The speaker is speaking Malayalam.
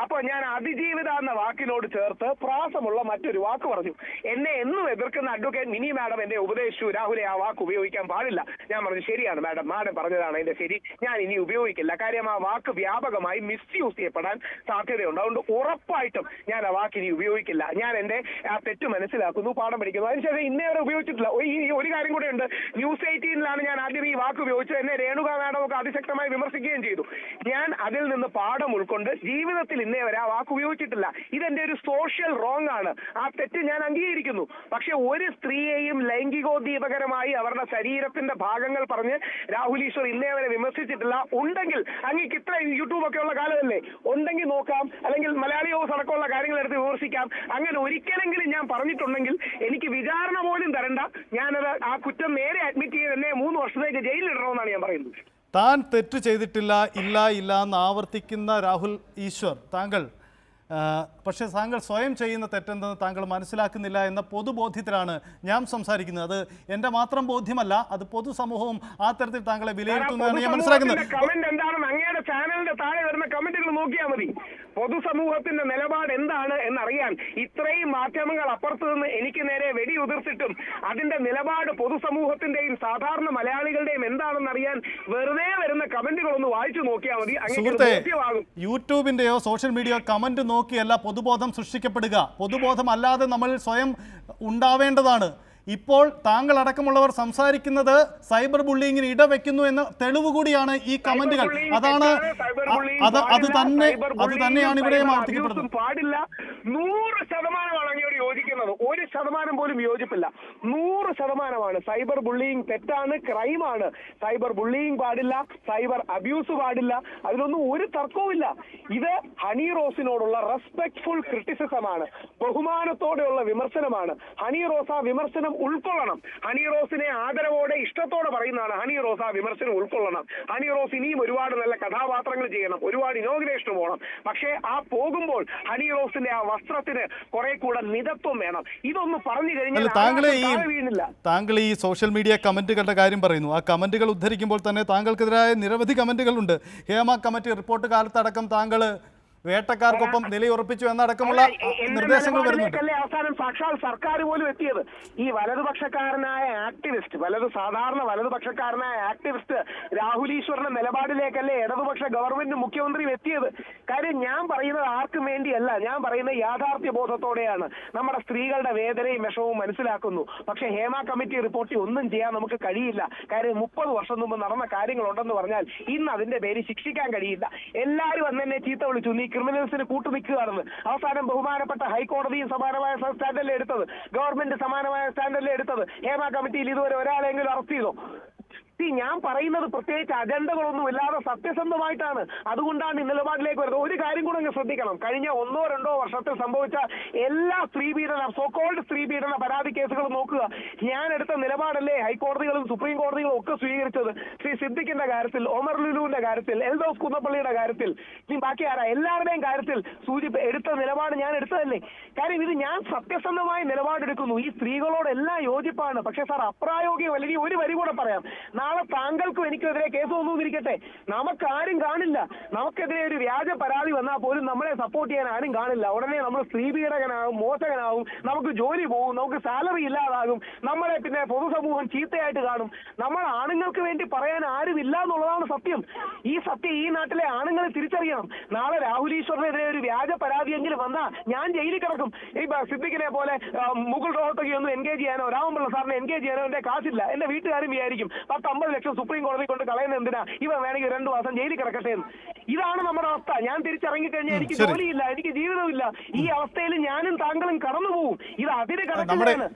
അപ്പൊ ഞാൻ അതിജീവിത എന്ന വാക്കിനോട് ചേർത്ത് പ്രാസമുള്ള മറ്റൊരു വാക്ക് പറഞ്ഞു. എന്നെ എന്നും എതിർക്കുന്ന അഡ്വക്കേറ്റ് മിനി മാഡം എന്നെ ഉപദേശിച്ചു. രാഹുലെ ആ വാക്ക് ഉപയോഗിക്കാൻ പാടില്ല. ഞാൻ പറഞ്ഞു ശരിയാണ് മാഡം മാഡം പറഞ്ഞതാണ് അതിന്റെ ശരി. ഞാൻ ഇനി ഉപയോഗിക്കില്ല. കാര്യം ആ വാക്ക് വ്യാപകമായി മിസ്യൂസ് ചെയ്യപ്പെടാൻ സാധ്യതയുണ്ട്. അതുകൊണ്ട് ഉറപ്പായിട്ടും ഞാൻ ആ വാക്ക് ഇനി ഉപയോഗിക്കില്ല. ഞാൻ എന്റെ ആ തെറ്റ് മനസ്സിലാക്കുന്നു പാഠം പഠിക്കുന്നു. അതിനുശേഷം ഇന്നേ വരെ ഉപയോഗിച്ചിട്ടില്ല. ഒരു കാര്യം കൂടെ ഉണ്ട്. ന്യൂസ് എയ്റ്റീനിലാണ് ഞാൻ ആദ്യം ഈ വാക്ക് ഉപയോഗിച്ചത് എന്നെ രേണുക മാഡം ഒക്കെ അതിശക്തമായി വിമർശിക്കുകയും ചെയ്തു. ഞാൻ അതിൽ നിന്ന് പാഠം ഉൾക്കൊണ്ട് ജീവിതത്തിൽ ഇന്നേ വരെ ആ വാക്ക് ഉപയോഗിച്ചിട്ടില്ല. ഇതെന്റെ ഒരു സോഷ്യൽ റോങ് ആണ്. ആ തെറ്റ് ഞാൻ അംഗീകരിക്കുന്നു. പക്ഷെ ഒരു സ്ത്രീയെയും ലൈംഗികോദ്ദീപകരമായി അവരുടെ ശരീരത്തിന്റെ ഭാഗങ്ങൾ പറഞ്ഞ് രാഹുൽ ഈശ്വർ ഇന്നേ വരെ വിമർശിച്ചിട്ടില്ല. ഉണ്ടെങ്കിൽ അങ്ങേക്ക് ഇത്ര യൂട്യൂബ് ഒക്കെ ഉള്ള കാലമല്ലേ? ഉണ്ടെങ്കിൽ നോക്കാം. അല്ലെങ്കിൽ മലയാളി ഹൗസ് അടക്കമുള്ള കാര്യങ്ങൾ എടുത്ത് വിമർശിക്കാം. അങ്ങനെ ഒരിക്കലെങ്കിലും ഞാൻ പറഞ്ഞിട്ടുണ്ടെങ്കിൽ എനിക്ക് വിചാരണ പോലും തരണ്ട. ഞാനത് ആ കുറ്റം നേരെ അഡ്മിറ്റ് ചെയ്ത് എന്നെ മൂന്ന് വർഷത്തേക്ക് ജയിലിലിടണമെന്നാണ് ഞാൻ പറയുന്നത്. താൻ തെറ്റ് ചെയ്തിട്ടില്ല ഇല്ല ഇല്ല എന്ന് ആവർത്തിക്കുന്ന രാഹുൽ ഈശ്വർ താങ്കൾ പക്ഷേ താങ്കൾ സ്വയം ചെയ്യുന്ന തെറ്റെന്തെന്ന് താങ്കൾ മനസ്സിലാക്കുന്നില്ല എന്ന പൊതുബോധ്യത്തിലാണ് ഞാൻ സംസാരിക്കുന്നത്. അത് എന്റെ മാത്രം ബോധ്യമല്ല അത് പൊതുസമൂഹവും ആ തരത്തിൽ താങ്കളെ വിലയിരുത്തുന്നതാണ് ഞാൻ മനസ്സിലാക്കുന്നത്. നോക്കിയാൽ മതി. പൊതുസമൂഹത്തിന്റെ നിലപാട് എന്താണ് എന്നറിയാൻ ഇത്രയും മാധ്യമങ്ങൾ അപ്പുറത്ത് നിന്ന് എനിക്ക് നേരെ വെടിയുതിർത്തിട്ടും അതിന്റെ നിലപാട് പൊതുസമൂഹത്തിന്റെയും സാധാരണ മലയാളികളുടെയും എന്താണെന്ന് അറിയാൻ വെറുതെ വരുന്ന കമന്റുകൾ ഒന്ന് വായിച്ചു നോക്കിയാൽ മതി. അങ്ങനെ യൂട്യൂബിന്റെയോ സോഷ്യൽ മീഡിയ കമന്റ് നോക്കിയല്ല പൊതുബോധം സൃഷ്ടിക്കപ്പെടുക. പൊതുബോധം അല്ലാതെ നമ്മൾ സ്വയം ഉണ്ടാവേണ്ടതാണ്. ഇപ്പോൾ താങ്കൾ അടക്കമുള്ളവർ സംസാരിക്കുന്നത് സൈബർ ബുള്ളിങ്ങിന് ഇടവെക്കുന്നു എന്ന തെളിവ് കൂടിയാണ് ഈ കമന്റുകൾ. അതാണ് അത് അത് തന്നെ അത് തന്നെയാണ് ഇവിടെ ആവർത്തിക്കപ്പെടുന്നത്. പാടില്ല. നൂറ് ശതമാനമാണ് അങ്ങയോട് ഒരു ശതമാനം പോലും യോജിപ്പില്ല. നൂറ് ശതമാനമാണ്. സൈബർ ബുള്ളിയിങ് തെറ്റാണ് ക്രൈമാണ്. സൈബർ ബുള്ളിയിങ് പാടില്ല സൈബർ അബ്യൂസ് പാടില്ല അതിലൊന്നും ഒരു തർക്കവുമില്ല ഇത് ഹണി റോസിനോടുള്ള റെസ്പെക്ട്ഫുൾ ക്രിറ്റിസിസമാണ്. ബഹുമാനത്തോടെയുള്ള വിമർശനമാണ്. ഹണി റോസ് ആ വിമർശനം ഉൾക്കൊള്ളണം. ഹണി റോസിനെ ആദരവോടെ ഇഷ്ടത്തോടെ പറയുന്നതാണ് ഹണി റോസ് ആ വിമർശനം ഉൾക്കൊള്ളണം. ഹണി റോസ് ഇനിയും ഒരുപാട് നല്ല കഥാപാത്രങ്ങൾ ചെയ്യണം. ഒരുപാട് ഇനോഗ്രേഷൻ പോകണം. പക്ഷേ ആ പോകുമ്പോൾ ഹണി റോസിന്റെ ആ വസ്ത്രത്തിന് കുറെ കൂടെ മിതത്വം വേണം. ഇതൊന്ന് പറഞ്ഞു കഴിഞ്ഞാൽ താങ്കൾ ഈ താങ്കൾ ഈ സോഷ്യൽ മീഡിയ കമന്റുകളുടെ കാര്യം പറയുന്നു. ആ കമന്റുകൾ ഉദ്ധരിക്കുമ്പോൾ തന്നെ താങ്കൾക്കെതിരായ നിരവധി കമന്റുകളുണ്ട് ഹേമ കമ്മിറ്റി റിപ്പോർട്ട് കാലത്തടക്കം താങ്കൾ വേട്ടക്കാർക്കൊപ്പം നിലയുറപ്പിച്ചു എന്നടക്കമുള്ള നിർദ്ദേശങ്ങൾ വരുന്നുണ്ട്. അവസാനം സാക്ഷാൽ സർക്കാർ പോലും എത്തിയത്? ഈ വലതുപക്ഷക്കാരനായ ആക്ടിവിസ്റ്റ് വലതു സാധാരണ വലതുപക്ഷക്കാരനായ ആക്ടിവിസ്റ്റ് രാഹുൽ ഈശ്വറിന്റെ നിലപാടിലേക്കല്ലേ ഇടതുപക്ഷ ഗവൺമെന്റ് മുഖ്യമന്ത്രിയും എത്തിയത്? കാര്യം ഞാൻ പറയുന്നത് ആർക്കും വേണ്ടിയല്ല. ഞാൻ പറയുന്നത് യാഥാർത്ഥ്യ ബോധത്തോടെയാണ് നമ്മുടെ സ്ത്രീകളുടെ വേദനയും വിഷമവും മനസ്സിലാക്കുന്നു. പക്ഷെ ഹേമ കമ്മിറ്റി റിപ്പോർട്ടിൽ ഒന്നും ചെയ്യാൻ നമുക്ക് കഴിയില്ല. കാര്യം മുപ്പത് വർഷം മുമ്പ് നടന്ന കാര്യങ്ങളുണ്ടെന്ന് പറഞ്ഞാൽ ഇന്ന് അതിന്റെ പേര് ശിക്ഷിക്കാൻ കഴിയില്ല. എല്ലാവരും അന്ന് എന്നെ ചീത്ത വിളിച്ചു നീ ക്രിമിനൽസിന് കൂട്ടു നിൽക്കുകയാണെന്ന്. അവസാനം ബഹുമാനപ്പെട്ട ഹൈക്കോടതിയും സമാനമായ സ്റ്റാൻഡല്ലേ എടുത്തത്? ഗവൺമെന്റ് സമാനമായ സ്റ്റാൻഡല്ലേ എടുത്തത്? ഹേമ കമ്മിറ്റിയിൽ ഇതുവരെ ഒരാളെങ്കിലും അറസ്റ്റ് ചെയ്തോ? See, ഞാൻ പറയുന്നത് പ്രത്യേകിച്ച് അജണ്ടകളൊന്നും ഇല്ലാതെ സത്യസന്ധമായിട്ടാണ് അതുകൊണ്ടാണ് ഈ നിലപാടിലേക്ക് വരുന്നത്. ഒരു കാര്യം കൂടെ അങ്ങ് ശ്രദ്ധിക്കണം. കഴിഞ്ഞ ഒന്നോ രണ്ടോ വർഷത്തിൽ സംഭവിച്ച എല്ലാ സ്ത്രീപീഡന സോക്കോൾഡ് സ്ത്രീപീഡന പരാതി കേസുകളും നോക്കുക. ഞാൻ എടുത്ത നിലപാടല്ലേ ഹൈക്കോടതികളും സുപ്രീം കോടതികളും ഒക്കെ സ്വീകരിച്ചത്? ശ്രീ സിദ്ദിഖിന്റെ കാര്യത്തിൽ ഒമർ ലുലുവിന്റെ കാര്യത്തിൽ എൽദോസ് കുന്നപ്പള്ളിയുടെ കാര്യത്തിൽ ഇനി ബാക്കി ആരാ? എല്ലാവരുടെയും കാര്യത്തിൽ സൂചി എടുത്ത നിലപാട് ഞാൻ എടുത്തതല്ലേ? കാര്യം ഇത് ഞാൻ സത്യസന്ധമായ നിലപാടെടുക്കുന്നു. ഈ സ്ത്രീകളോടെല്ലാം യോജിപ്പാണ്. പക്ഷെ സാർ അപ്രായോഗികം അല്ലെങ്കിൽ ഒരു വരി കൂടെ പറയാം. നാളെ താങ്കൾക്കും എനിക്കെതിരെ കേസ് വന്നുകൊണ്ടിരിക്കട്ടെ. നമുക്ക് ആരും കാണില്ല. നമുക്കെതിരെ ഒരു വ്യാജ പരാതി വന്നാൽ പോലും നമ്മളെ സപ്പോർട്ട് ചെയ്യാൻ ആരും കാണില്ല. ഉടനെ നമ്മൾ സ്ത്രീപീഡകനാകും മോശകനാകും നമുക്ക് ജോലി പോകും നമുക്ക് സാലറി ഇല്ലാതാകും നമ്മളെ പിന്നെ പൊതുസമൂഹം ചീത്തയായിട്ട് കാണും. നമ്മൾ ആണുങ്ങൾക്ക് വേണ്ടി പറയാൻ ആരും ഇല്ല എന്നുള്ളതാണ് സത്യം. ഈ സത്യം ഈ നാട്ടിലെ ആണുങ്ങൾ തിരിച്ചറിയണം. നാളെ രാഹുൽ ഈശ്വറിനെതിരെ ഒരു വ്യാജ പരാതിയെങ്കിലും വന്നാൽ ഞാൻ ജയിലിൽ കിടക്കും. ഈ സിദ്ദിഖിനെ പോലെ മുകുൾ റോഹത്തകി ഒന്നും എൻഗേജ് ചെയ്യാനോ രാമൻപിള്ള സാറിനെ എൻഗേജ് ചെയ്യാനോ എന്റെ കാശില്ല. എന്റെ വീട്ടുകാരും വിചാരിക്കും പത്ത് അമ്പത് ലക്ഷം സുപ്രീം കോടതി കൊണ്ട് കളയുന്ന എന്തിനാ? ഇവ വേണമെങ്കിൽ രണ്ടു മാസം ജയിലിൽ കിടക്കട്ടെ എന്ന്. ഇതാണ് നമ്മുടെ അവസ്ഥ. ഞാൻ തിരിച്ചിറങ്ങി കഴിഞ്ഞാൽ എനിക്ക്. ജോലിയില്ല എനിക്ക് ജീവിതമില്ല ഈ അവസ്ഥയിൽ ഞാനും താങ്കളും കടന്നു പോകും ഇത് അതിന് കിടക്കുകയാണ്.